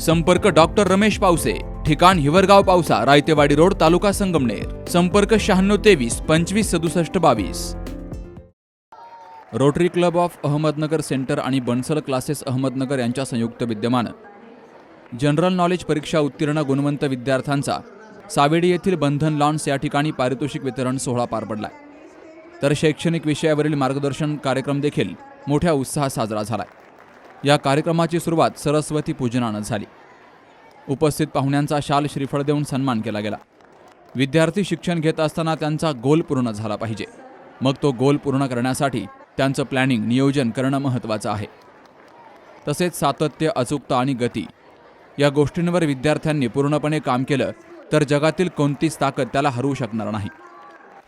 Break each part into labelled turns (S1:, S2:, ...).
S1: संपर्क डॉक्टर रमेश पावसे ठिकाण हिवरगाव पावसा रायतेवाडी रोड तालुका संगमनेर. संपर्क शहाण्णव तेवीस पंचवीस सदुसष्ट बावीस. Rotary club of Ahmednagar center आणि बन्सल क्लासेस अहमदनगर यांच्या संयुक्त विद्यमानं. जनरल नॉलेज परीक्षा उत्तीर्ण गुणवंत विद्यार्थ्यांचा. सावेडी येथील बंधन लॉन्स या ठिकाणी पारितोषिक वितरण सोहळा पार पडला. तर शैक्षणिक विषयावरील मार्गदर्शन कार्यक्रम देखील मोठ्या उत्साहात साजरा झालाय. या कार्यक्रमाची सुरुवात सरस्वती पूजनानं झाली. उपस्थित पाहुण्यांचा शाल श्रीफळ देऊन सन्मान केला गेला. विद्यार्थी शिक्षण घेत असताना त्यांचा गोल पूर्ण झाला पाहिजे. मग तो गोल पूर्ण करण्यासाठी त्यांचं प्लॅनिंग नियोजन करणं महत्त्वाचं आहे. तसेच सातत्य अचूकता आणि गती या गोष्टींवर विद्यार्थ्यांनी पूर्णपणे काम केलं तर जगातील कोणतीच ताकद त्याला हरवू शकणार नाही.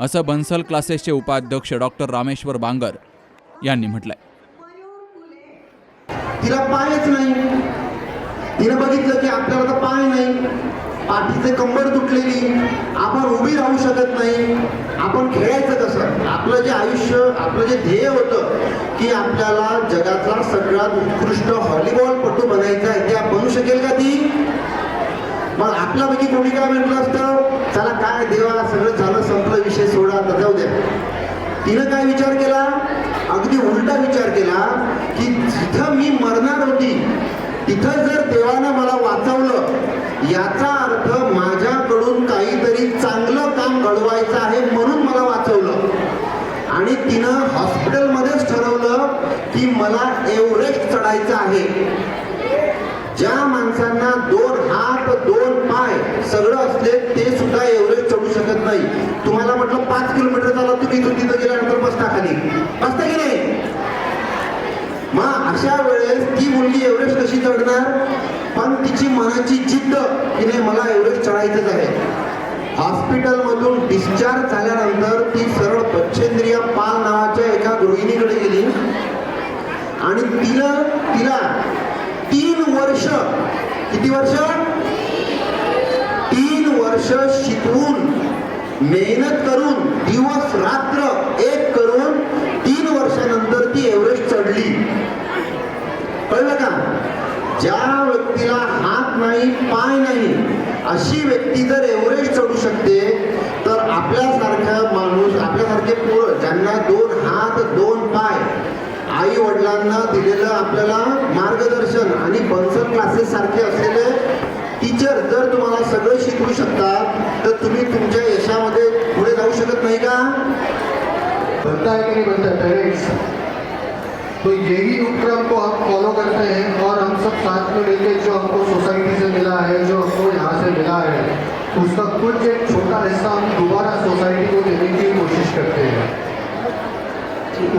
S1: असं बन्सल क्लासेसचे उपाध्यक्ष डॉक्टर रामेश्वर बांगर यांनी म्हटलंय.
S2: तिला पायच नाही. तिनं बघितलं की आपल्याला तर पाय नाही. पाठीचे कंबर तुटलेली आपण उभी राहू शकत नाही. आपण खेळायचं कसं? आपलं जे आयुष्य आपलं जे ध्येय होतं की आपल्याला जगातला सगळ्यात उत्कृष्ट हॉलीबॉल पटू बनायचा आहे त्या बनू शकेल का ती? मग आपल्यापैकी कोणी काय म्हटलं असतं? चला काय देवा सगळं झालं संपलं विषय सोडा आता जाऊ द्या. तिनं काय विचार केला? अगदी उलटा विचार केला की जिथं मी मरणार होती तिथं जर देवानं मला वाचवलं याचा अर्थ माझ्याकडून काहीतरी चांगलं काम घडवायचं आहे म्हणून मला वाचवलं. आणि तिनं हॉस्पिटलमध्येच ठरवलं की मला एव्हरेस्ट चढायचं आहे. ज्या माणसांना दोन हात दोन पाय सगळं असले ते सुद्धा एव्हरेस्ट चढू शकत नाही. तुम्हाला म्हटलं पाच किलोमीटर झाला तुम्ही इथून तिथं गेल्यानंतर बसता खाली बसता मग अशा वेळेस ती मुलगी एव्हरेस्ट कशी चढणार? पण तिची मनाची जिद्द की नाही मला एव्हरेस्ट चढायचंच आहे. हॉस्पिटलमधून डिस्चार्ज झाल्यानंतर ती सरळ पच्छेंद्रिय पाल नावाच्या एका गृहिणीकडे गेली. आणि तिला तिला तीन वर्ष किती वर्ष? तीन वर्ष शिकवून मेहनत करून दिवस रात्र एक करून एव्हरेस्ट चढली. कळलं का? ज्या व्यक्तीला हात नाही पाय नाही अशी व्यक्ती जर एव्हरेस्ट चढू शकते तर आपल्यासारखा माणूस आपल्यासारखे पोरं ज्यांना दोन हात दोन पाय आई वडिलांना दिलेलं आपल्याला मार्गदर्शन आणि बन्सल क्लासेस सारखे असलेले टीचर जर तुम्हाला सगळं शिकवू शकतात तर तुम्ही तुमच्या यशामध्ये पुढे जाऊ शकत नाही का?
S3: बनता की कि पेरेंट्स तो यही उपक्रम को हम फॉलो करते हैं और हम सब साथ में मिलकर जो हमको सोसाइटी से मिला है, जो हमको यहाँ से मिला है, उसका कुछ एक छोटा हिस्सा हम दोबारा सोसाइटी को देने की कोशिश करते हैं।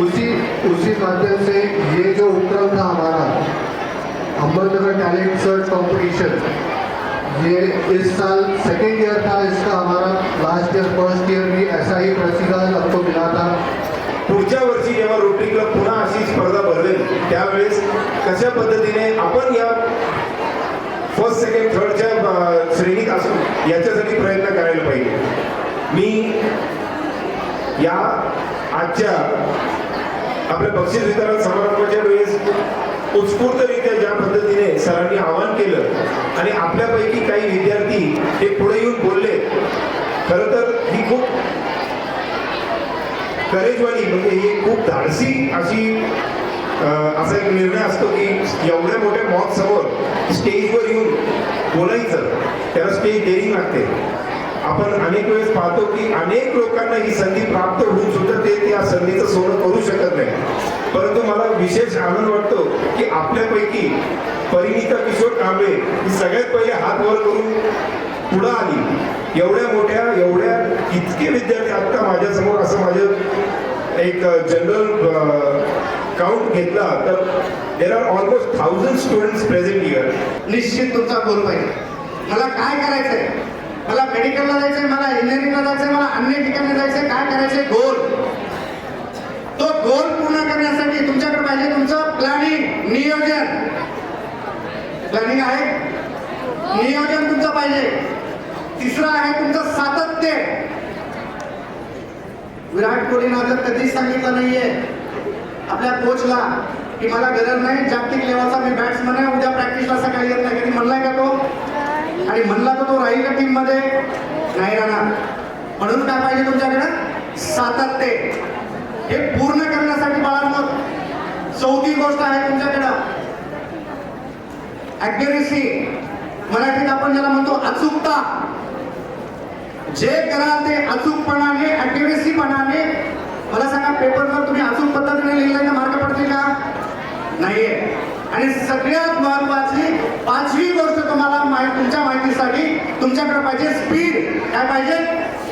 S3: उसी उसी माध्यम से ये जो उपक्रम था हमारा अहमदनगर टैलेंट सर्च कंपटीशन ये इस साल सेकेंड ईयर था इसका हमारा लास्ट ईयर फ़र्स्ट
S4: कशा पद्धतीने आपण या फर्स्ट सेकंड थर्डच्या श्रेणीत असू याच्यासाठी प्रयत्न करायला पाहिजे. मी या आजच्या आपल्या बक्षीस वितरण समारंभाच्या वेळेस उत्स्फूर्तरित्या ज्या पद्धतीने सरांनी आवाहन केलं आणि आपल्यापैकी काही विद्यार्थी हे पुढे येऊन बोलले खरं तर ही खूप करेजवाणी म्हणजे ही खूप धाडसी अशी असा एक निर्णय असतो की एवढ्या मोठ्या मॉक समोर स्टेजवर येऊन बोलायचं त्याला स्टेज डेअरिंग लागते. आपण अनेक वेळेस पाहतो की अनेक लोकांना ही संधी प्राप्त होऊन सुद्धा ते त्या संधीचं सोनं करू शकत नाही. परंतु मला विशेष आनंद वाटतो की आपल्यापैकी परिणिता किशोर कांबळे ही सगळ्यात पहिले हात वर करून पुढं आली. एवढ्या मोठ्या एवढ्या इतके विद्यार्थी आत्ता माझ्यासमोर असं माझं एक जनरल काउंट घेतला तर there are almost thousand students present year
S3: निश्चित तुमचा गोल पाहिजे मला काय करायचंय? मला मेडिकलला जायचंय मला इंजिनिअरिंगला जायचंय मला अन्य ठिकाणी जायचंय काय करायचंय? गोल. तो गोल पूर्ण करण्यासाठी तुमच्याकडे पाहिजे तुमचं प्लॅनिंग नियोजन. प्लॅनिंग आहे. नियोजन तुमचं पाहिजे. तिसरं आहे तुमचं सातत्य. विराट कोहली तर कधीच सांगितलं नाहीये. आपल्या कोचला की मला गरज नाही जागतिक लेवलचा मी बॅट्समन आहे उद्या प्रॅक्टिसला सकाळी येत नाही. कधी म्हणलाय का तो? आणि म्हणला तर तो राहील का टीममध्ये. नाही राहणार. म्हणून काय पाहिजे तुमच्याकडे? सातत्य. हे पूर्ण करण्यासाठी बाळांनो चौथी गोष्ट आहे तुमच्याकडं. अॅक्युरेसी मराठीत आपण ज्याला म्हणतो अचूकता. जे कराल ते अचूकपणाने अॅक्युरेसीपणाने मला सांगा पेपरवर तुम्ही अचूक पद्धतीने लिहिलं तर मार्क पडतील का नाहीये आणि सगळ्यात महत्वाची पाचवी गोष्ट तुम्हाला माहीत तुमच्या माहितीसाठी तुमच्याकडे पाहिजे स्पीड काय पाहिजे?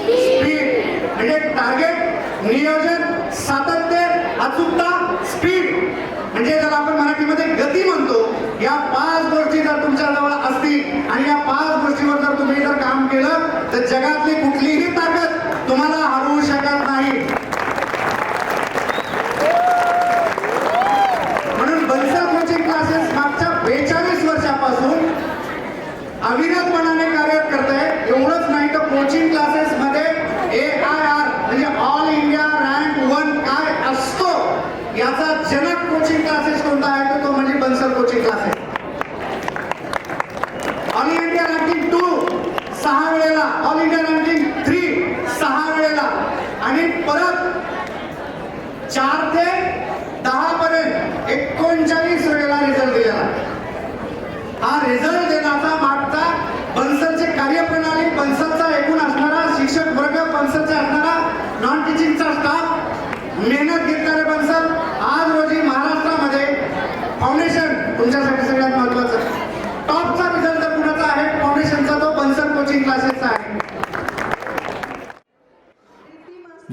S3: स्पीड म्हणजे टार्गेट नियोजन सातत्य अचूकता स्पीड म्हणजे ज्याला आपण मराठीमध्ये गती म्हणतो या पाच गोष्टी जर तुमच्या जवळ असतील आणि या पाच गोष्टीवर जर तुम्ही जर काम केलं तर जगातली कुठलीही ताकद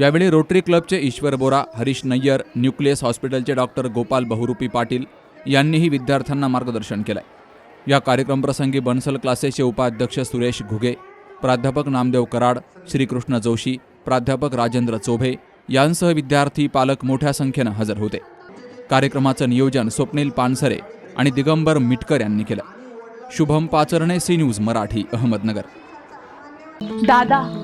S1: यावेळी रोटरी क्लबचे ईश्वर बोरा हरीश नय्यर न्यूक्लियस हॉस्पिटलचे डॉक्टर गोपाल बहुरूपी पाटील यांनीही विद्यार्थ्यांना मार्गदर्शन केलंय. या कार्यक्रमप्रसंगी बन्सल क्लासेसचे उपाध्यक्ष सुरेश घुगे प्राध्यापक नामदेव कराड श्रीकृष्ण जोशी प्राध्यापक राजेंद्र चोभे यांसह विद्यार्थी पालक मोठ्या संख्येनं हजर होते. कार्यक्रमाचं नियोजन स्वप्नील पानसरे आणि दिगंबर मिटकर यांनी केलं. Shubham Pacharne C news Marathi Ahmednagar.
S5: दादा